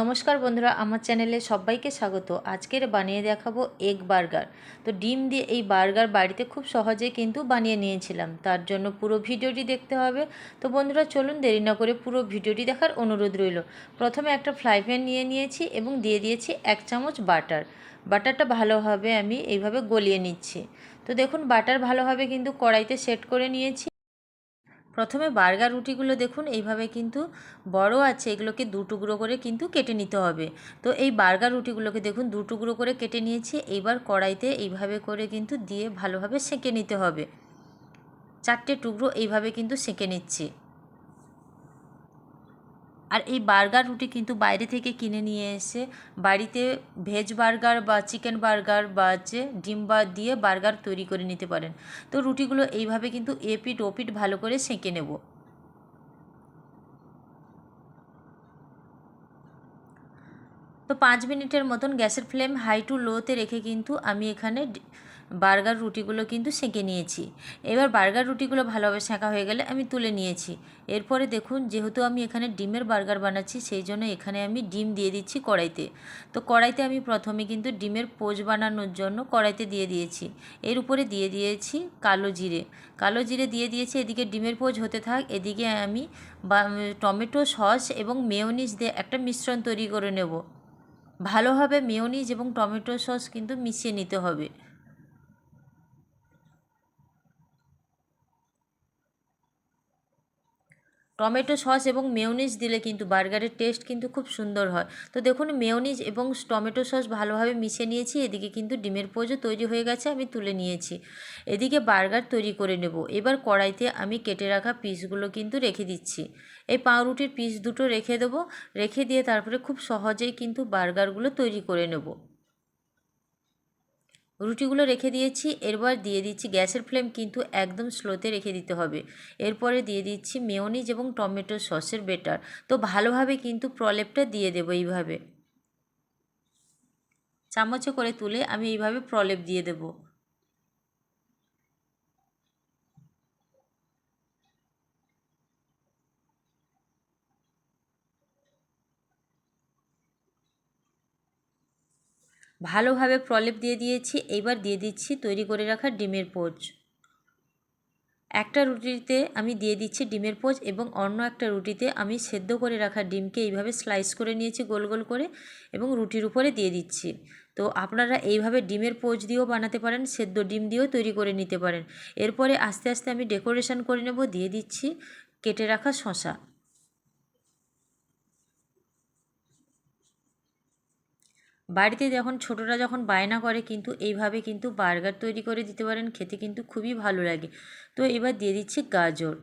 নমস্কার বন্ধুরা, আমার চ্যানেলে সবাইকে স্বাগত। আজকের বানিয়ে দেখাবো এগ বার্গার। তো ডিম দিয়ে এই বার্গার বাড়িতে খুব সহজে কিন্তু বানিয়ে নিয়েছিলাম। তার জন্য পুরো ভিডিওটি দেখতে হবে। তো বন্ধুরা, চলুন দেরি না করে পুরো ভিডিওটি দেখার অনুরোধ রইল। প্রথমে একটা ফ্রাই প্যান নিয়ে নিয়েছি এবং দিয়ে দিয়েছি এক চামচ বাটার। বাটারটা ভালোভাবে আমি এইভাবে গলিয়ে নিচ্ছি। তো দেখুন, বাটার ভালোভাবে কিন্তু কড়াইতে সেট করে নিয়েছি। প্রথমে বার্গার রুটিগুলো দেখুন, এইভাবে কিন্তু বড় আছে, এগুলোকে দু টুকরো করে কিন্তু কেটে নিতে হবে। তো এই বার্গার রুটিগুলোকে দেখুন, দু টুকরো করে কেটে নিয়েছি, এইবার কড়াইতে এইভাবে করে কিন্তু দিয়ে ভালোভাবে সেঁকে নিতে হবে। চারটে টুকরো এইভাবে কিন্তু সেঁকে নিচ্ছি। আর এই বার্গার রুটি কিন্তু বাইরে থেকে কিনে নিয়ে এসে বাড়িতে ভেজ বার্গার বা চিকেন বার্গার বা হচ্ছে ডিম বা দিয়ে বার্গার তৈরি করে নিতে পারেন। তো রুটিগুলো এইভাবে কিন্তু এপিট ওপিট ভালো করে সেঁকে নেব। তো পাঁচ মিনিটের মতন গ্যাসের ফ্লেম হাই টু লোতে রেখে কিন্তু আমি এখানে বার্গার রুটিগুলো কিন্তু সেঁকে নিয়েছি। এবার বার্গার রুটিগুলো ভালোভাবে সেঁকা হয়ে গেলে আমি তুলে নিয়েছি। এরপরে দেখুন, যেহেতু আমি এখানে ডিমের বার্গার বানাচ্ছি, সেই জন্য এখানে আমি ডিম দিয়ে দিচ্ছি কড়াইতে। তো কড়াইতে আমি প্রথমে কিন্তু ডিমের পোজ বানানোর জন্য কড়াইতে দিয়ে দিয়েছি। এর উপরে দিয়ে দিয়েছি কালো জিরে। কালো জিরে দিয়ে দিয়েছি, এদিকে ডিমের পোজ হতে থাক, এদিকে আমি টমেটো সস এবং মেয়নিজ দিয়ে একটা মিশ্রণ তৈরি করে নেব। ভালোভাবে মেয়নিজ এবং টমেটো সস কিন্তু মিশিয়ে নিতে হবে। টমেটো সস এবং মেয়নিজ দিলে কিন্তু বার্গারের টেস্ট কিন্তু খুব সুন্দর হয়। তো দেখুন, মেয়নিজ এবং টমেটো সস ভালোভাবে মিশিয়ে নিয়েছি, এদিকে কিন্তু ডিমের পোজও তৈরি হয়ে গেছে, আমি তুলে নিয়েছি। এদিকে বার্গার তৈরি করে নেব। এবার কড়াইতে আমি কেটে রাখা পিসগুলো কিন্তু রেখে দিচ্ছি। এই পাউরুটির পিস দুটো রেখে দেবো। রেখে দিয়ে তারপরে খুব সহজেই কিন্তু বার্গারগুলো তৈরি করে নেব। রুটিগুলো রেখে দিয়েছি, এরপর দিয়ে দিচ্ছি গ্যাসের ফ্লেম কিন্তু একদম স্লোতে রেখে দিতে হবে। এরপরে দিয়ে দিচ্ছি মেয়নিজ এবং টমেটো সসের বেটার। তো ভালোভাবে কিন্তু প্রলেপটা দিয়ে দেবো এইভাবে। চামচে করে তুলে আমি এইভাবে প্রলেপ দিয়ে দেবো। ভালোভাবে প্রলেপ দিয়ে দিয়েছি, এইবার দিয়ে দিচ্ছি তৈরি করে রাখা ডিমের পোচ। একটা রুটিতে আমি দিয়ে দিচ্ছি ডিমের পোচ এবং অন্য একটা রুটিতে আমি সেদ্ধ করে রাখা ডিমকে এইভাবে স্লাইস করে নিয়েছি গোল গোল করে এবং রুটির উপরে দিয়ে দিচ্ছি। তো আপনারা এইভাবে ডিমের পোচ দিয়েও বানাতে পারেন, সেদ্ধ ডিম দিয়েও তৈরি করে নিতে পারেন। এরপরে আস্তে আস্তে আমি ডেকোরেশন করে নেব, দিয়ে দিচ্ছি কেটে রাখা শশা বাড়িতে যখন ছোটরা যখন বায়না করে কিন্তু এইভাবে কিন্তু বার্গার তৈরি করে দিতে পারেন, খেতে কিন্তু খুবই ভালো লাগে। তো এবার দিয়ে দিচ্ছি গাজর।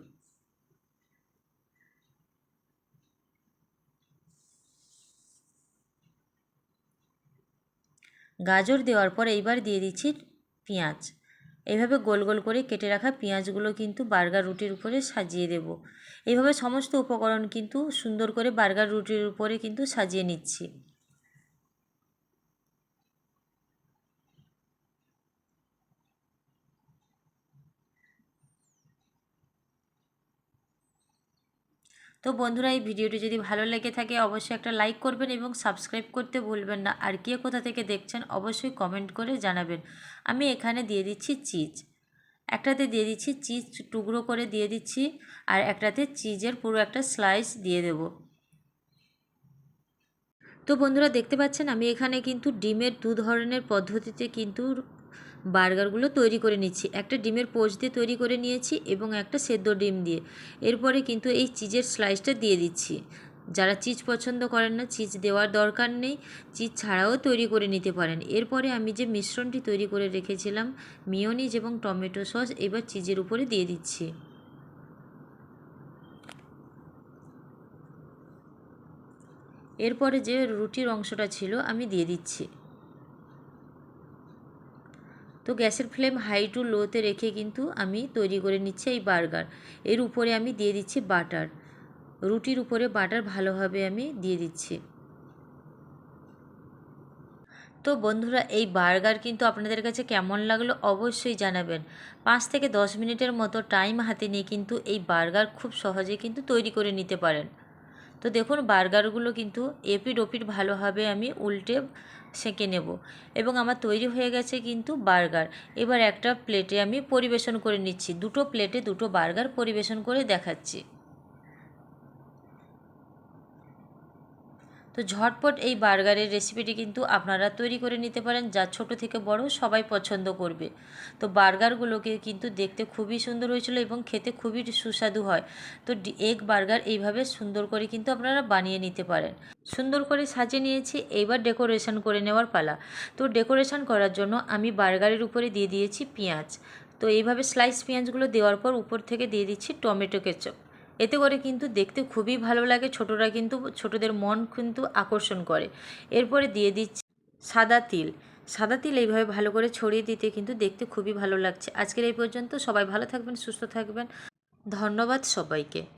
গাজর দেওয়ার পর এইবার দিয়ে দিচ্ছি পেঁয়াজ। এইভাবে গোল গোল করে কেটে রাখা পেঁয়াজগুলো কিন্তু বার্গার রুটির উপরে সাজিয়ে দেব। এইভাবে সমস্ত উপকরণ কিন্তু সুন্দর করে বার্গার রুটির উপরে কিন্তু সাজিয়ে নিচ্ছি। তো বন্ধুরা, এই ভিডিওটি যদি ভালো লেগে থাকে, অবশ্যই একটা লাইক করবেন এবং সাবস্ক্রাইব করতে ভুলবেন না। আর কে কোথা থেকে দেখছেন, অবশ্যই কমেন্ট করে জানাবেন। আমি এখানে দিয়ে দিচ্ছি চিজ। একটাতে দিয়ে দিচ্ছি চিজ, টুকরো করে দিয়ে দিচ্ছি, আর একটাতে চিজের পুরো একটা স্লাইস দিয়ে দেব। তো বন্ধুরা, দেখতে পাচ্ছেন, আমি এখানে কিন্তু ডিমের দু ধরনের পদ্ধতিতে কিন্তু বার্গারগুলো তৈরি করে নিচ্ছি। একটা ডিমের পোচ দিয়ে তৈরি করে নিয়েছি এবং একটা সেদ্ধ ডিম দিয়ে। এরপরে কিন্তু এই চিজের স্লাইসটা দিয়ে দিচ্ছি। যারা চিজ পছন্দ করেন না, চিজ দেওয়ার দরকার নেই। চিজ ছাড়াও তৈরি করে নিতে পারেন। এরপরে আমি যে মিশ্রণটি তৈরি করে রেখেছিলাম মিওনিজ এবং টমেটো সস এবার চিজের উপরে দিয়ে দিচ্ছি। এরপরে যে রুটির অংশটা ছিল, আমি দিয়ে দিচ্ছি। তো গ্যাসের ফ্লেম হাই টু লোতে রেখে কিন্তু আমি তৈরি করে নিচ্ছি এই বার্গার। এর উপরে আমি দিয়ে দিচ্ছি বাটার। রুটির উপরে বাটার ভালোভাবে আমি দিয়ে দিচ্ছি। তো বন্ধুরা, এই বার্গার কিন্তু আপনাদের কাছে কেমন লাগল অবশ্যই জানাবেন। পাঁচ থেকে দশ মিনিটের মতো টাইম হাতে নিয়ে কিন্তু এই বার্গার খুব সহজে কিন্তু তৈরি করে নিতে পারেন। তো দেখুন, বার্গারগুলো কিন্তু এপিড ওপিড ভালোভাবে আমি উল্টে সেঁকে নেব। এবং আমার তৈরি হয়ে গেছে কিন্তু বার্গার। এবার একটা প্লেটে আমি পরিবেশন করে নিচ্ছি। দুটো প্লেটে দুটো বার্গার পরিবেশন করে দেখাচ্ছি। তো ঝটপট এই বার্গারের রেসিপিটি কিন্তু আপনারা তৈরি করে নিতে পারেন, যা ছোট থেকে বড় সবাই পছন্দ করবে। তো বার্গারগুলোকে কিন্তু দেখতে খুবই সুন্দর হয়েছিল এবং খেতে খুবই সুস্বাদু হয়। তো এগ বার্গার এইভাবে সুন্দর করে কিন্তু আপনারা বানিয়ে নিতে পারেন। সুন্দর করে সাজিয়ে নিয়েছি এইবার ডেকোরেশন করে নেওয়ার পালা। তো ডেকোরেশন করার জন্য আমি বার্গারের উপরে দিয়ে দিয়েছি পেঁয়াজ। তো এইভাবে স্লাইস পেঁয়াজগুলো দেওয়ার পর উপর থেকে দিয়ে দিচ্ছি টমেটো কেচপ। এতে করে কিন্তু দেখতে খুবই ভালো লাগে। ছোটরা কিন্তু, ছোটদের মন কিন্তু আকর্ষণ করে। এরপরে দিয়ে দিচ্ছি সাদা তিল। সাদা তিল এইভাবে ভালো করে ছড়িয়ে দিতে কিন্তু দেখতে খুবই ভালো লাগছে। আজকের এই পর্যন্ত সবাই ভালো থাকবেন, সুস্থ থাকবেন। ধন্যবাদ সবাইকে।